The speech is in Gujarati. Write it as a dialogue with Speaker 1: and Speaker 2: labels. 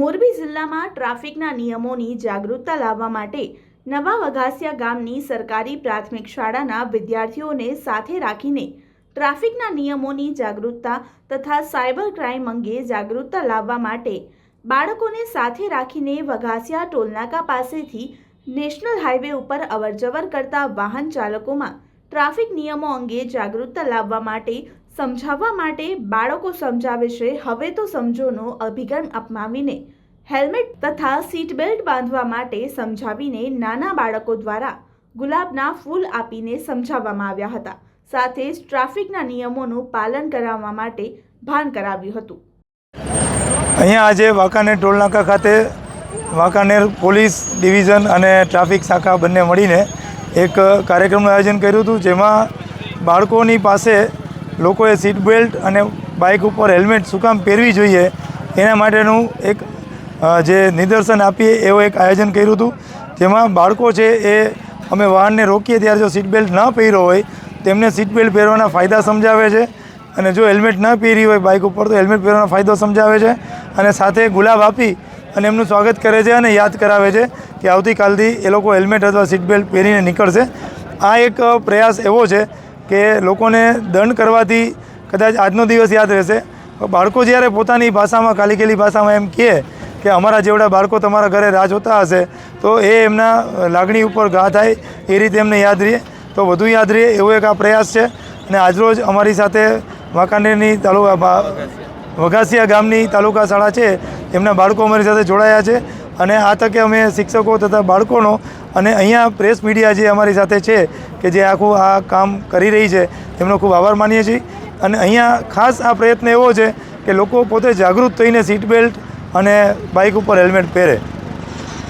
Speaker 1: મોરબી જિલ્લામાં ટ્રાફિકના નિયમોની જાગૃતતા લાવવા માટે નવા વઘાસિયા ગામની સરકારી પ્રાથમિક શાળાના વિદ્યાર્થીઓને સાથે રાખીને ટ્રાફિકના નિયમોની જાગૃતતા તથા સાયબર ક્રાઇમ અંગે જાગૃતતા લાવવા માટે બાળકોને સાથે રાખીને વઘાસિયા ટોલનાકા પાસેથી નેશનલ હાઈવે ઉપર અવરજવર કરતા વાહન ચાલકોમાં ટ્રાફિક નિયમો અંગે જાગૃતતા લાવવા માટે સમજાવવા માટે બાળકો સમજાવે છે, હવે તો સમજોનો અભિગમ અપનાવીને હેલ્મેટ તથા સીટ બેલ્ટ બાંધવા માટે સમજાવીને નાના બાળકો દ્વારા ગુલાબના ફૂલ આપીને સમજાવવામાં આવ્યા હતા. સાથે જ ટ્રાફિકના નિયમોનું પાલન કરાવવા માટે ભાન કરાવ્યું હતું.
Speaker 2: અહીંયા આજે વાંકાનેર ટોલનાકા ખાતે વાંકાનેર પોલીસ ડિવિઝન અને ટ્રાફિક શાખા બંને મળીને એક કાર્યક્રમનું આયોજન કર્યું હતું, જેમાં બાળકોની પાસે લોકોએ સીટ બેલ્ટ અને બાઇક ઉપર હેલ્મેટ શું કામ પહેરવી જોઈએ. એના માટેનું એક જે નિદર્શન આપીએ, એવું એક આયોજન કર્યું હતું. જેમાં બાળકો છે એ અમે વાહનને રોકીએ ત્યારે જો સીટ બેલ્ટ ન પહેર્યો હોય, તેમને સીટ બેલ્ટ પહેરવાના ફાયદા સમજાવે છે. અને જો હેલ્મેટ ન પહેરી હોય બાઇક ઉપર, તો હેલ્મેટ પહેરવાનો ફાયદો સમજાવે છે. અને સાથે ગુલાબ આપી અને એમનું સ્વાગત કરે છે અને યાદ કરાવે છે કે આવતીકાલથી એ લોકો હેલ્મેટ અથવા સીટ બેલ્ટ પહેરીને નીકળશે. આ એક પ્રયાસ એવો છે કે લોકોને દંડ કરવાથી કદાચ આજનો દિવસ યાદ રહેશે. બાળકો જ્યારે પોતાની ભાષામાં, કાલિકેલી ભાષામાં એમ કહે કે અમારા જેવડા બાળકો તમારા ઘરે રાહ જોતા હશે, તો એ એમના લાગણી ઉપર ઘા થાય, એ રીતે એમને યાદ રહે તો વધુ યાદ રહે એવો એક આ પ્રયાસ છે. અને આજરોજ અમારી સાથે વાંકાનેરની તાલુકા વઘાસિયા ગામની તાલુકા શાળા છે. એમના બાળકો અમારી સાથે જોડાયા છે. અને આ તકે અમે શિક્ષકો તથા બાળકોનો અને અહીંયા પ્રેસ મીડિયા જે અમારી સાથે છે કે જે આખું આ કામ કરી રહી છે એમનો ખૂબ આભાર માનીએ છીએ. અને અહીંયા ખાસ આ પ્રયત્ન એવો છે કે લોકો પોતે જાગૃત થઈને સીટ બેલ્ટ અને બાઇક ઉપર હેલ્મેટ પહેરે.